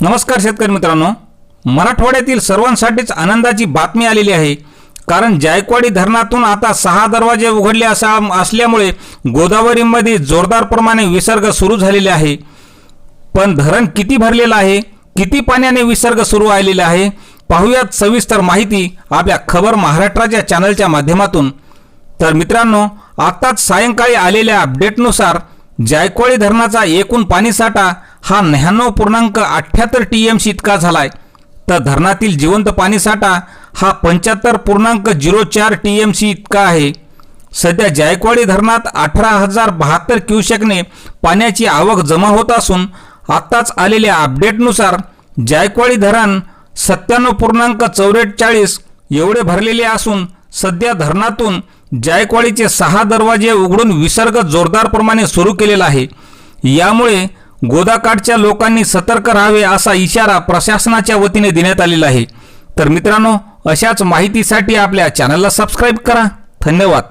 नमस्कार शेतकरी मित्रांनो. मराठवाड्यातील सर्वांसाठीच आनंदाची बातमी आलेली आहे. कारण जायकवाडी धरणातून आता सहा दरवाजे उघडले असा असल्यामुळे गोदावरीमध्ये जोरदार प्रमाणे विसर्ग सुरू झालेले आहे. पण धरण किती भरलेलं आहे? किती पाण्याने विसर्ग सुरू आलेला आहे? पाहूयात सविस्तर माहिती आपल्या खबर महाराष्ट्राच्या चॅनलच्या माध्यमातून. तर मित्रांनो आत्ताच सायंकाळी आलेल्या अपडेटनुसार जायकवाडी धरणाचा एकूण पाणीसाठा हा नव्याण्णव पूर्णांक अठ्ठ्याहत्तर टी एम सी इतका झालाय. तर धरणातील जिवंत पाणीसाठा हा पंच्याहत्तर पूर्णांक झिरो चार टी एम सी इतका आहे. सध्या जायकवाडी धरणात अठरा हजार बहात्तर क्युसेकने पाण्याची आवक जमा होत असून आत्ताच आलेल्या अपडेटनुसार जायकवाडी धरण सत्त्याण्णव पूर्णांक चौवेचाळीस एवढे भरलेले असून सध्या धरणातून जायकवाडीचे सहा दरवाजे उघडून विसर्ग जोरदार प्रमाणे सुरू केलेला आहे. यामुळे गोदाकाठच्या लोकांनी सतर्क राहावे असा इशारा प्रशासनाच्या वतीने देण्यात आलेला आहे. तर मित्रांनो अशाच माहितीसाठी आपल्या चॅनलला सबस्क्राईब करा. धन्यवाद.